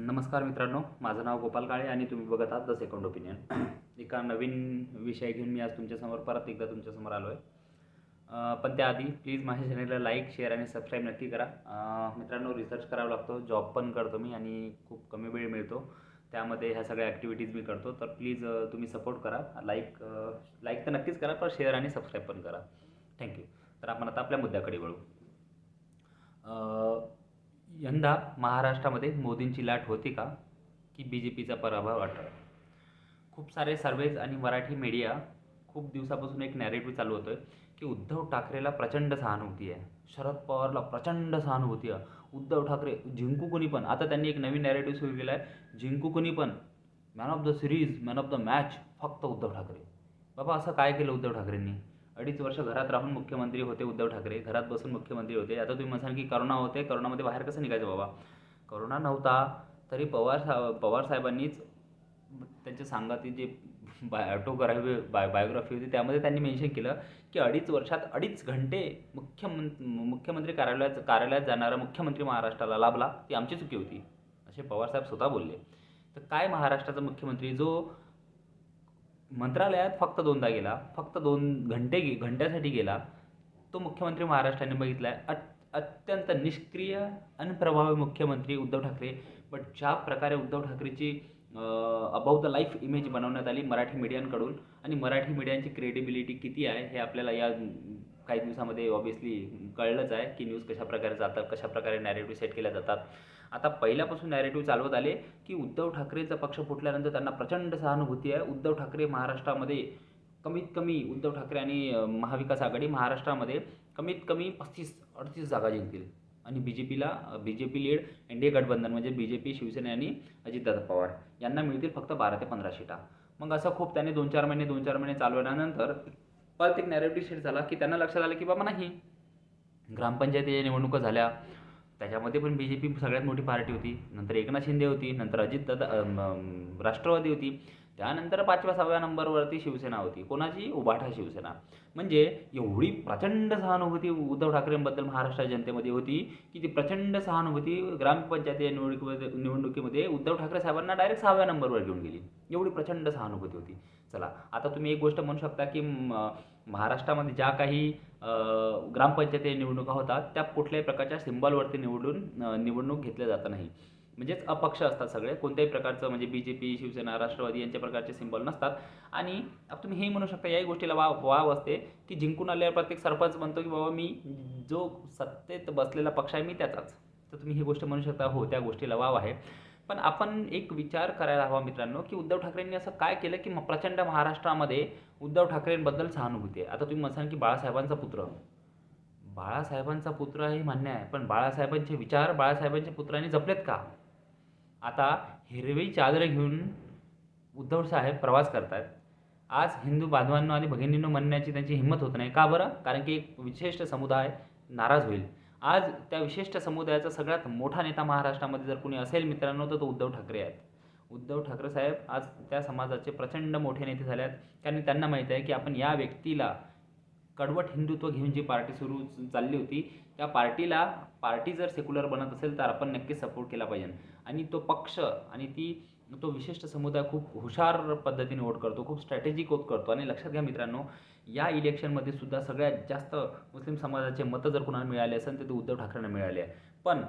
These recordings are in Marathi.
नमस्कार मित्रांनो माझं नाव गोपाल काळे आणि तुम्ही बघत आहात द सेकंड ओपिनियन एका नवीन विषय घेऊन मी आज तुमच्यासमोर परत एकदा तुमच्यासमोर आलो आहे पण त्याआधी प्लीज माझ्या चॅनलला लाईक शेअर आणि सबस्क्राईब नक्की करा. मित्रांनो रिसर्च करावा लागतो जॉब पण करतो मी आणि खूप कमी वेळ मिळतो. त्यामध्ये ह्या सगळ्या ॲक्टिव्हिटीज मी करतो. तर प्लीज तुम्ही सपोर्ट करा. लाईक लाईक तर नक्कीच करा पण शेअर आणि सबस्क्राईब पण करा. थँक्यू तर आपण आता आपल्या मुद्द्याकडे वळू. यंदा महाराष्ट्रामध्ये मोदींची लाट होती का? की बी जे पीचा पराभव वाटला खूप सारे सर्वेज आणि मराठी मीडिया खूप दिवसापासून एक नॅरेटिव्ह चालू होतं की उद्धव ठाकरेला प्रचंड सहानुभूती आहे. शरद पवारला प्रचंड सहानुभूती आहे. उद्धव ठाकरे जिंकू कोणी पण? आता त्यांनी एक नवीन नॅरेटिव्ह सुरू केला आहे जिंकू कोणी पण? Man of the series man of the match फक्त उद्धव ठाकरे. बाबा असं काय केलं उद्धव ठाकरेंनी? अडीच वर्ष घरात राहून मुख्यमंत्री होते उद्धव ठाकरे. घरात बसून मुख्यमंत्री होते. आता तुम्ही म्हणाल की करोना होते. करोनामध्ये बाहेर कसं निघायचं बाबा? करोना नव्हता तरी पवार सा पवार साहेबांनीच त्यांच्या सांगाती जे बाय ऑटोग्राफी बाय बायोग्राफी होती त्यामध्ये त्यांनी मेन्शन केलं की अडीच वर्षात अडीच घंटे मुख्यमं मुख्यमंत्री कार्यालयात कार्यालयात जाणारा मुख्यमंत्री महाराष्ट्राला लाभला ती आमची चुकी होती. असे पवारसाहेब स्वतः बोलले. तर काय महाराष्ट्राचा मुख्यमंत्री? जो मंत्रालयात फक्त दोनदा गेला फक्त दोन घंटे गे घंट्यासाठी गेला. तो मुख्यमंत्री महाराष्ट्राने बघितला आहे अत्यंत निष्क्रिय अनप्रभावी मुख्यमंत्री उद्धव ठाकरे. बट ज्या प्रकारे उद्धव ठाकरेची अबाउट द लाईफ इमेज बनवण्यात आली मराठी मीडियांकडून आणि मराठी मीडियांची क्रेडिबिलिटी किती आहे हे आपल्याला या काही दिवसामध्ये ऑब्विसली कळलंच आहे की न्यूज कशा प्रकारे जातात कशा प्रकारे नॅरेटिव्ह सेट केल्या जातात. आता पहिल्यापासून नॅरेटिव्ह चालवत आले की उद्धव ठाकरेचा पक्ष फुटल्यानंतर त्यांना प्रचंड सहानुभूती आहे. उद्धव ठाकरे महाराष्ट्रामध्ये कमीत कमी उद्धव ठाकरे आणि महाविकास आघाडी महाराष्ट्रामध्ये कमीत कमी पस्तीस अडतीस जागा जिंकतील. आणि बी जे पीला B J P lead N D A गठबंधन म्हणजे बी जे पी शिवसेना आणि अजितदादा पवार यांना मिळतील फक्त बारा ते पंधरा सीटा. मग असं खूप त्याने दोन चार महिने दोन चार महिने चालवल्यानंतर परत एक नॅरेटिव्ह सेट झाला की त्यांना लक्षात आलं की बाबा नाही. ग्रामपंचायतीच्या निवडणुका झाल्या. त्याच्यामध्ये पण बी जे पी सगळ्यात मोठी पार्टी होती. नंतर एकनाथ शिंदे होती नंतर अजितदादा अम, राष्ट्रवादी होती. त्यानंतर पाचव्या सहाव्या नंबरवरती शिवसेना होती. कोणाची? उबाठा शिवसेना. म्हणजे एवढी प्रचंड सहानुभूती उद्धव ठाकरेंबद्दल महाराष्ट्र जनतेमध्ये होती की ती प्रचंड सहानुभूती ग्रामपंचायती निवडणुकीमध्ये निवडणुकीमध्ये उद्धव ठाकरे साहेबांना डायरेक्ट सहाव्या नंबरवर घेऊन गेली. एवढी प्रचंड सहानुभूती होती. चला आता तुम्ही एक गोष्ट म्हणू शकता की महाराष्ट्रामध्ये ज्या काही ग्रामपंचायती निवडणुका होतात त्या कुठल्याही प्रकारच्या सिम्बॉलवरती निवडून निवडणूक घेतल्या जात नाही. म्हणजेच अपक्ष असतात सगळे. कोणत्याही प्रकारचं म्हणजे बी जे पी शिवसेना राष्ट्रवादी यांच्या प्रकारचे सिम्बॉल नसतात. आणि तुम्ही हे म्हणू शकता याही गोष्टीला वाव वाव असते की जिंकून आल्यावर प्रत्येक सरपंच म्हणतो की बाबा मी जो सत्तेत बसलेला पक्ष आहे मी त्याचाच. तर तुम्ही ही गोष्ट म्हणू शकता हो त्या गोष्टीला वाव आहे. पण आपण एक विचार करायला हवा मित्रांनो की उद्धव ठाकरेंनी असं काय केलं की प्रचंड महाराष्ट्रामध्ये उद्धव ठाकरेंबद्दल सहानुभूती आहे. आता तुम्ही म्हणसान की बाळासाहेबांचा पुत्र बाळासाहेबांचा पुत्र हे मान्य आहे पण बाळासाहेबांचे विचार बाळासाहेबांच्या पुत्रांनी जपलेत का? आता हिरवी चादर घेऊन उद्धव साहेब प्रवास करतात आज हिंदू बांधवांनो आणि भगिनींनो म्हणण्याची त्यांची हिंमत होत नाही. का बरं? कारण की एक विशिष्ट समुदाय नाराज होईल. आज त्या विशिष्ट समुदायाचा सगळ्यात मोठा नेता महाराष्ट्रामध्ये जर कोणी असेल मित्रांनो तर तो उद्धव ठाकरे आहेत. उद्धव ठाकरे साहेब आज त्या समाजाचे प्रचंड मोठे नेते झाले आहेत कारण त्यांना माहीत आहे की आपण या व्यक्तीला कडवट हिंदुत्व घेऊन जी पार्टी सुरू चालली होती त्या पार्टीला पार्टी जर सेक्युलर बनत असेल तर आपण नक्की सपोर्ट केला पाहिजे. आणि तो पक्ष आणि ती तो विशिष्ट समुदाय खूप हुशार पद्धतीने वोट करतो खूप स्ट्रॅटेजिक वोट करतो. आणि लक्षात घ्या मित्रांनो या इलेक्शनमध्ये सुद्धा सगळ्यात जास्त मुस्लिम समाजाचे मतं जर कुणाला मिळाले असेल तर ते उद्धव ठाकरेंना मिळाले आहे. पण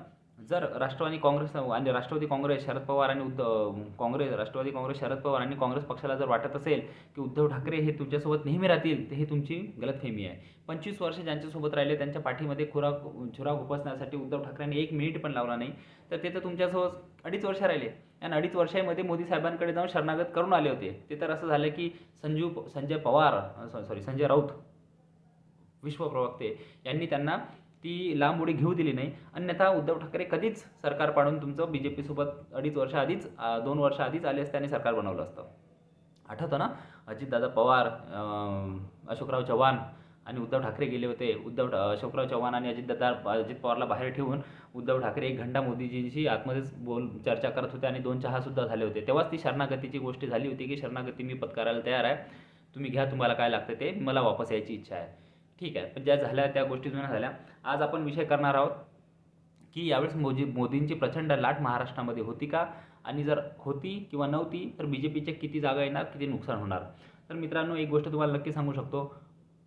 जर राष्ट्रवादी काँग्रेस आणि राष्ट्रवादी काँग्रेस शरद पवार आणि उद्धव काँग्रेस राष्ट्रवादी काँग्रेस शरद पवार आणि काँग्रेस पक्षाला जर वाटत असेल की उद्धव ठाकरे हे तुमच्यासोबत नेहमी राहतील तर हे तुमची गलतफेमी आहे. पंचवीस वर्ष ज्यांच्यासोबत राहिले त्यांच्या पाठीमध्ये खुराक छुरा खुपसण्यासाठी उद्धव ठाकरेंनी एक मिनिट पण लावला नाही. तर ते तर तुमच्यासोबत अडीच वर्ष राहिले. आणि अडीच वर्षामध्ये मोदी साहेबांकडे जाऊन शरणागत करून आले होते. ते तर असं झालं की संजू संजय पवार सॉरी संजय राऊत विश्वप्रवक्ते यांनी त्यांना ती लांब उडी घेऊ दिली नाही. अन्यथा उद्धव ठाकरे कधीच सरकार पाडून तुमचं बी जे पीसोबत अडीच वर्ष आधीच दोन वर्ष आधीच आले असते आणि सरकार बनवलं असतं. आठवतं ना? अजितदादा पवार अशोकराव चव्हाण आणि उद्धव ठाकरे गेले होते. उद्धव अशोकराव चव्हाण आणि अजितदादा अजित पवारला बाहेर ठेवून उद्धव ठाकरे एक घंटा मोदीजींशी आतमध्येच बोल चर्चा करत होते आणि दोन चहासुद्धा झाले होते. तेव्हाच ती शरणागतीची गोष्ट झाली होती की शरणागती मी पत्करायला तयार आहे. तुम्ही घ्या तुम्हाला काय लागतं ते मला वापस यायची इच्छा आहे. ठीक आहे. पण ज्या झाल्या त्या गोष्टी जुन्या झाल्या. आज आपण विषय करणार आहोत की यावेळेस मोदी मोदींची प्रचंड लाट महाराष्ट्रामध्ये होती का? आणि जर होती किंवा नव्हती तर बी जे पीच्या किती जागा येणार किती नुकसान होणार? तर मित्रांनो एक गोष्ट तुम्हाला नक्की सांगू शकतो.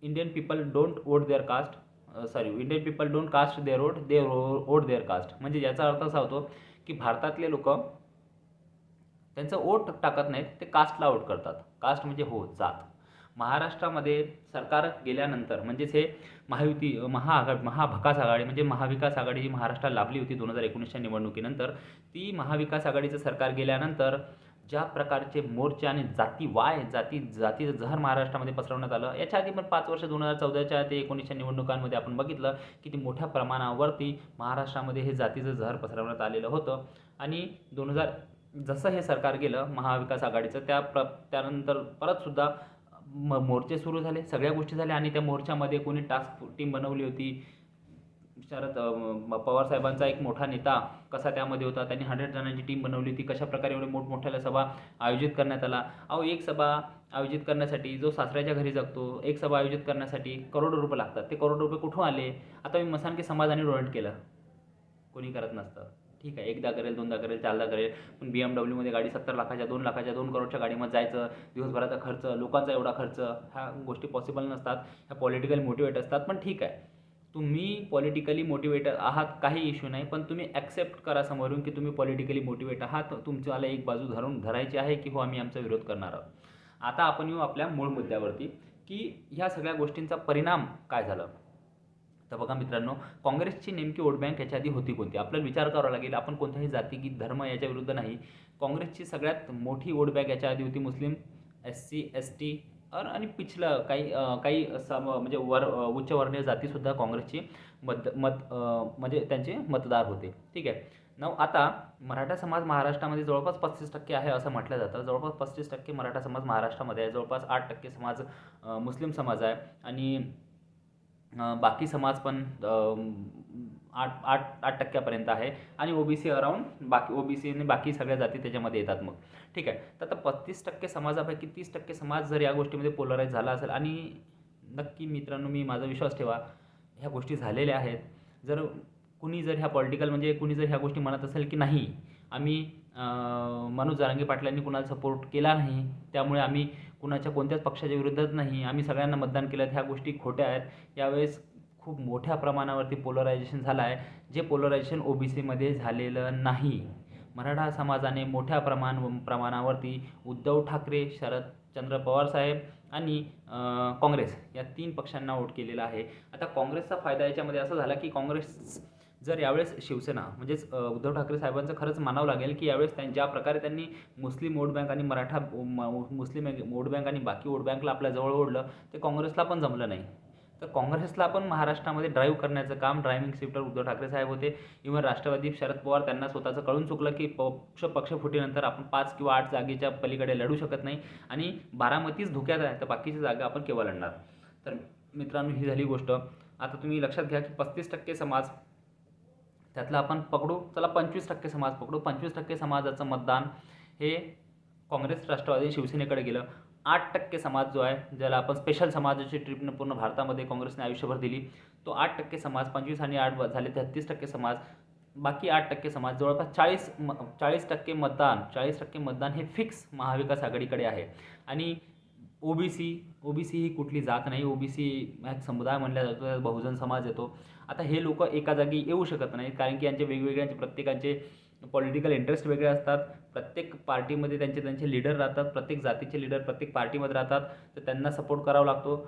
Indian people don't vote their caste sorry Indian people don't cast their vote they vote their caste म्हणजे याचा अर्थ असा होतो की भारतातले लोक त्यांचं वोट टाकत नाहीत ते कास्टला वोट करतात. कास्ट म्हणजे हो जात. महाराष्ट्रामध्ये सरकार गेल्यानंतर म्हणजेच हे महायुती महाआघा महाभकास आघाडी म्हणजे महाविकास आघाडी जी महाराष्ट्राला लाभली होती दोन हजार एकोणीसच्या निवडणुकीनंतर ती महाविकास आघाडीचं सरकार गेल्यानंतर ज्या प्रकारचे मोर्चे आणि जाती वाय जाती जातीचं जहर महाराष्ट्रामध्ये पसरवण्यात आलं याच्या आधी पण पाच वर्ष दोन हजार चौदाच्या ते एकोणीसच्या निवडणुकांमध्ये आपण बघितलं की ती मोठ्या प्रमाणावरती महाराष्ट्रामध्ये हे जातीचं जहर पसरवण्यात आलेलं होतं. आणि दोन हजार जसं हे सरकार गेलं महाविकास आघाडीचं त्या प्र त्यानंतर परतसुद्धा म मोर्चे सुरू झाले सगळ्या गोष्टी झाल्या आणि त्या मोर्चामध्ये कोणी टास्क टीम बनवली होती. शरद पवार साहेबांचा एक मोठा नेता कसा त्यामध्ये होता त्यांनी हंड्रेड जणांची टीम बनवली होती. कशा प्रकारे एवढे मोठमोठ्याला सभा आयोजित करण्यात आला? अहो एक सभा आयोजित करण्यासाठी जो सासऱ्याच्या घरी जगतो एक सभा आयोजित करण्यासाठी करोडो रुपये लागतात. ते करोडो रुपये कुठून आले? आता मी मसानके समाजाने डोनेट केलं. कोणी करत नसतं. ठीक आहे एकदा करेल दोनदा करेल चारदा करेल. पण बी एम डब्ल्यूमध्ये गाडी सत्तर लाखाच्या दोन लाखाच्या दोन करोडच्या गाडीमध्ये जायचं दिवसभराचा खर्च लोकांचा एवढा खर्च ह्या गोष्टी पॉसिबल नसतात. ह्या पॉलिटिकल मोटिवेट असतात. पण ठीक आहे. तुम्ही पॉलिटिकली मोटिवेट आहात काही इश्यू नाही. पण तुम्ही ॲक्सेप्ट करा समोरून की तुम्ही पॉलिटिकली मोटिवेट आहात. तुमच्याला एक बाजू धरून धरायची आहे की हो आम्ही आमचा विरोध करणार आहोत. आता आपण येऊ आपल्या मूळ मुद्द्यावरती की ह्या सगळ्या गोष्टींचा परिणाम काय झाला? तर बघा मित्रांनो काँग्रेसची नेमकी वोट बँक याच्या आधी होती कोणती? आपल्याला विचार करावा लागेल आपण कोणत्याही जाती की धर्म याच्या विरुद्ध नाही. काँग्रेसची सगळ्यात मोठी वोट बँक याच्या आधी होती मुस्लिम एस सी एस टी आणि पिछलं काही काही सम म्हणजे वर उच्चवर्णीय जातीसुद्धा काँग्रेसची मत मत म्हणजे त्यांचे मतदार होते. ठीक आहे? नऊ आता मराठा समाज महाराष्ट्रामध्ये जवळपास पस्तीस टक्के आहे असं म्हटलं जातं. जवळपास पस्तीस टक्के मराठा समाज महाराष्ट्रामध्ये आहे. जवळपास आठ टक्के समाज मुस्लिम समाज आहे. आणि बाकी समाज पण आठ आठ आठ टक्क्यापर्यंत आहे. आणि ओ बी सी अराऊंड बाकी ओ बी आणि बाकी सगळ्या जाती त्याच्यामध्ये येतात मग. ठीक आहे. तर आता पस्तीस टक्के समाजापैकी तीस टक्के समाज जर या गोष्टीमध्ये पोलराईज झाला असेल आणि नक्की मित्रांनो मी माझा विश्वास ठेवा ह्या गोष्टी झालेल्या आहेत. जर कुणी जर ह्या पॉलिटिकल म्हणजे कुणी जर ह्या गोष्टी म्हणत असेल की नाही आम्ही मनोज जारांगे पाटलांनी कुणाला सपोर्ट केला नाही त्यामुळे आम्ही कुणाच्या कोणत्याच पक्षाच्या विरोधात नाही. आम्ही सगळ्यांना मतदान केलं. ह्या गोष्टी खोट्या आहेत. यावेळेस खूप मोठ्या प्रमाणावरती पोलरायझेशन झालं आहे जे पोलरायझेशन ओ बी सीमध्ये झालेलं नाही. मराठा समाजाने मोठ्या प्रमाण प्रमाणावरती उद्धव ठाकरे शरद चंद्र पवार साहेब आणि काँग्रेस या तीन पक्षांना वोट केलेला आहे. आता काँग्रेसचा फायदा याच्यामध्ये असा झाला की काँग्रेस जर यावेळेस शिवसेना म्हणजेच उद्धव ठाकरे साहेबांचं खरंच मानावं लागेल की यावेळेस त्यां ज्या प्रकारे त्यांनी मुस्लिम वोट बँक आणि मराठा म- मुस्लिम वोट बँक आणि बाकी वोट बँकला आपल्या जवळ ओढलं ते काँग्रेसला पण जमलं नाही. तर काँग्रेसला पण महाराष्ट्रामध्ये ड्राईव्ह करण्याचं काम ड्रायव्हिंग सीटवर उद्धव ठाकरे साहेब होते. इव्हन राष्ट्रवादी शरद पवार त्यांना स्वतःचं कळून चुकलं की पक्ष पक्षफुटीनंतर आपण पाच किंवा आठ जागेच्या पलीकडे लढू शकत नाही आणि बारामतीच धोक्यात आहे तर बाकीची जागा आपण केव्हा लढणार? तर मित्रांनो ही झाली गोष्ट. आता तुम्ही लक्षात घ्या की पस्तीस टक्के समाज त्यातलं आपण पकडू चला पंचवीस टक्के समाज पकडू. पंचवीस टक्के समाजाचं मतदान हे काँग्रेस राष्ट्रवादी शिवसेनेकडे गेलं. आठ टक्के समाज जो आहे ज्याला आपण स्पेशल समाजाची ट्रीपनं पूर्ण भारतामध्ये काँग्रेसने आयुष्यभर दिली तो आठ टक्के समाज पंचवीस आणि आठ झाले तेहत्तीस टक्के समाज बाकी आठ टक्के समाज जवळपास चाळीस म चाळीस टक्के मतदान चाळीस टक्के मतदान हे फिक्स महाविकास आघाडीकडे आहे. आणि ओबीसी ओबीसी ही कुठली जात नाही. ओबीसी हा एक समुदाय म्हणला जातो बहुजन समाज येतो. आता हे लोक एका जागी येऊ शकत नाहीत कारण की यांचे वेगवेगळ्यांचे प्रत्येकांचे पॉलिटिकल इंटरेस्ट वेगळे असतात. प्रत्येक पार्टीमध्ये त्यांचे त्यांचे लीडर राहतात. प्रत्येक जातीचे लीडर प्रत्येक पार्टीमध्ये राहतात. तर त्यांना सपोर्ट करावा लागतो.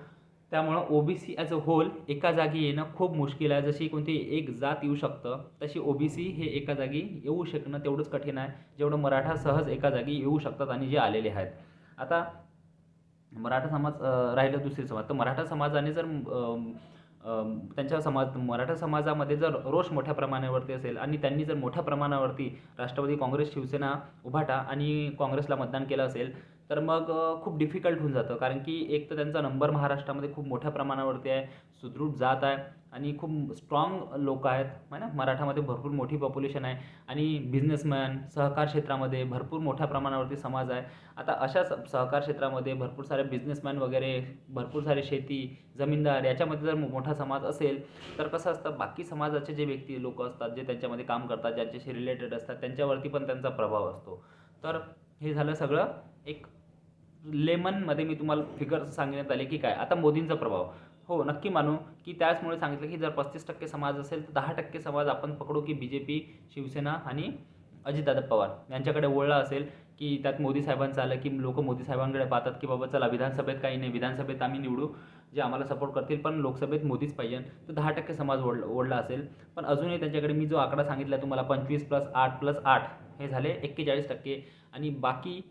त्यामुळं ओबीसी ॲज अ होल एका जागी येणं खूप मुश्किल आहे. जशी कोणती एक जात येऊ शकतं तशी ओबीसी हे एका जागी येऊ शकणं तेवढंच कठीण आहे. जेवढं मराठा सहज एका जागी येऊ शकतात आणि जे आलेले आहेत. आता मराठा समाज राहिलं दुसरी समाज. तर मराठा समाजाने जर त्यांच्या समाज मराठा समाजामध्ये जर रोष मोठ्या प्रमाणावरती असेल आणि त्यांनी जर मोठ्या प्रमाणावरती राष्ट्रवादी काँग्रेस शिवसेना उभाटा आणि काँग्रेसला मतदान केलं असेल तर मग खूप डिफिकल्ट होऊन जातं. कारण की एक तर त्यांचा नंबर महाराष्ट्रामध्ये खूप मोठ्या प्रमाणावरती आहे सुदृढ जात आहे आणि खूप स्ट्रॉंग लोक आहेत है ना? मराठामध्ये भरपूर मोठी पॉप्युलेशन आहे आणि बिझनेसमॅन सहकार क्षेत्रामध्ये भरपूर मोठ्या प्रमाणावरती समाज आहे. आता अशा स सहकार क्षेत्रामध्ये भरपूर सारे बिझनेसमॅन वगैरे भरपूर सारे शेती जमीनदार याच्यामध्ये जर मो- मोठा समाज असेल तर कसं असतं बाकी समाजाचे जे व्यक्ती लोक असतात जे त्यांच्यामध्ये काम करतात ज्यांच्याशी रिलेटेड असतात त्यांच्यावरती पण त्यांचा प्रभाव असतो. तर हे झालं सगळं एक लेमनमध्ये मी तुम्हाला फिगर सांगण्यात आले की काय? आता मोदींचा प्रभाव. हो नक्की मानू की त्याचमुळे सांगितलं की जर पस्तीस टक्के समाज असेल तर दहा टक्के समाज आपण पकडू की बी जे पी शिवसेना आणि अजितदादा पवार यांच्याकडे वळला असेल की त्यात मोदी साहेबांचं आलं की लोक मोदी साहेबांकडे पाहतात की बाबा चला विधानसभेत काही नाही विधानसभेत आम्ही निवडू जे आम्हाला सपोर्ट करतील पण लोकसभेत मोदीच पाहिजे. तर दहा टक्के समाज ओढ ओढला असेल. पण अजूनही त्यांच्याकडे मी जो आकडा सांगितला तुम्हाला पंचवीस प्लस आठ प्लस आठ हे झाले एक्केचाळीस टक्के आणि बाकी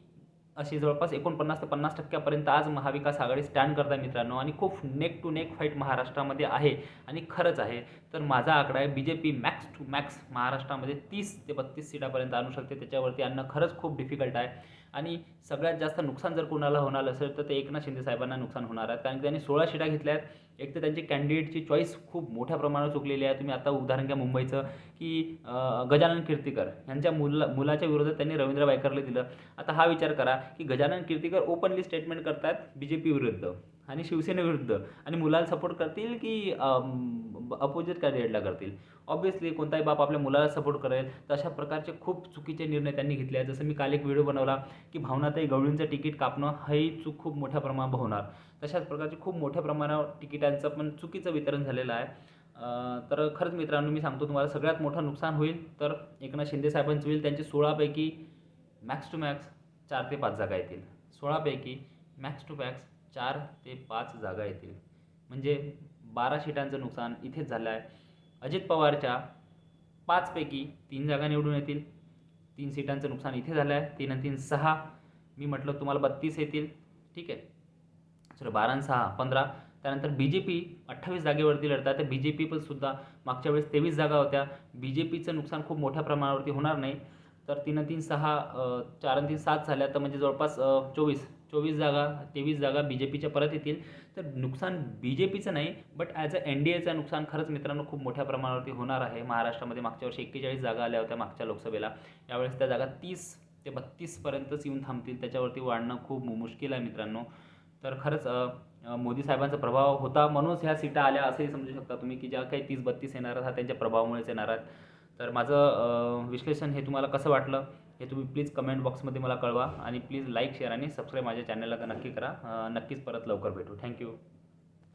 अशी जवळपास एकोणपन्नास ते पन्नास टक्क्यापर्यंत आज महाविकास आघाडी स्टँड करत आहे मित्रांनो. आणि खूप नेक टू नेक फाईट महाराष्ट्रामध्ये आहे आणि खरंच आहे. तर माझा आकडा आहे बी J P max to max महाराष्ट्रामध्ये तीस ते बत्तीस सीटापर्यंत आणू शकते. त्याच्यावरती आणणं खरंच खूप डिफिकल्ट आहे. आणि सगळ्यात जास्त नुकसान जर कोणाला होणार असेल तर ते एकनाथ शिंदे साहेबांना नुकसान होणार आहे. कारण त्यांनी सोळा सीटा घेतल्या आहेत. एक तर त्यांची कॅन्डिडेटची चॉईस खूप मोठ्या प्रमाणावर चुकलेली आहे. तुम्ही आता उदाहरण घ्या मुंबईचं की गजानन कीर्तीकर यांच्या मुला मुलाच्या विरोधात त्यांनी रवींद्र वायकरला दिलं. आता हा विचार करा की गजानन कीर्तीकर ओपनली स्टेटमेंट करतात बी जे पी विरुद्ध आणि शिवसेनेविरुद्ध आणि मुलाला सपोर्ट करतील की अपोजिट कॅन्डिडेटला करतील. ऑब्व्हियसली कोणताही बाप आपल्या मुलाला सपोर्ट करेल तर अशा प्रकारचे खूप चुकीचे निर्णय त्यांनी घेतले आहेत. जसं मी काल एक व्हिडिओ बनवला की भावनाताई गवळींचं तिकीट कापणं हे चूक खूप मोठ्या प्रमाणात होणार. तशाच प्रकारचे खूप मोठ्या प्रमाणावर तिकिटांचं पण चुकीचं वितरण झालेलं आहे. तर खरंच मित्रांनो मी सांगतो तुम्हाला सगळ्यात मोठं नुकसान होईल तर एकनाथ शिंदे साहेबांचं होईल. त्यांची सोळापैकी मॅक्स टू मॅक्स चार ते पाच जागा येतील. सोळापैकी मॅक्स टू मॅक्स चार ते पाच जागा येतील. म्हणजे बारा सीटांचं नुकसान इथेच झालं आहे. अजित पवारच्या पाचपैकी तीन जागा निवडून येतील. तीन सीटांचं नुकसान इथे झालं आहे. तीन आणि तीन सहा. मी म्हटलं तुम्हाला बत्तीस येतील. ठीक आहे. सॉरी बारा आणि सहा पंधरा. त्यानंतर बी जे पी अठ्ठावीस जागेवरती लढतात. तर बी जे पी पण सुद्धा मागच्या वेळेस तेवीस जागा होत्या. बी जे पीचं नुकसान खूप मोठ्या प्रमाणावरती होणार नाही. तर तीन तीन सहा चार तीन सात झाल्या. तर म्हणजे जवळपास चोवीस चोवीस जागा तेवीस जागा बी जे पीच्या परत येतील. तर नुकसान बी जे पीचं नाही but as a N D एचं नुकसान खरंच मित्रांनो खूप मोठ्या प्रमाणावरती होणार आहे. महाराष्ट्रामध्ये मागच्या वर्षी एक्केचाळीस जागा आल्या होत्या मागच्या लोकसभेला. यावेळेस त्या जागा तीस ते बत्तीसपर्यंतच येऊन थांबतील. त्याच्यावरती वाढणं खूप मुश्किल आहे मित्रांनो. तर खरंच मोदी साहेबांचा प्रभाव होता म्हणूनच ह्या सीटा आल्या असंही समजू शकता तुम्ही की ज्या काही तीस बत्तीस येणार आहात हा त्यांच्या प्रभावामुळेच येणार आहेत. तर माझं विश्लेषण हे तुम्हाला कसं वाटलं हे तुम्ही प्लीज कमेंट बॉक्समध्ये मला कळवा आणि प्लीज लाईक शेअर आणि सबस्क्राईब माझ्या चॅनलला नक्की करा. नक्कीच परत लवकर भेटू. थँक्यू.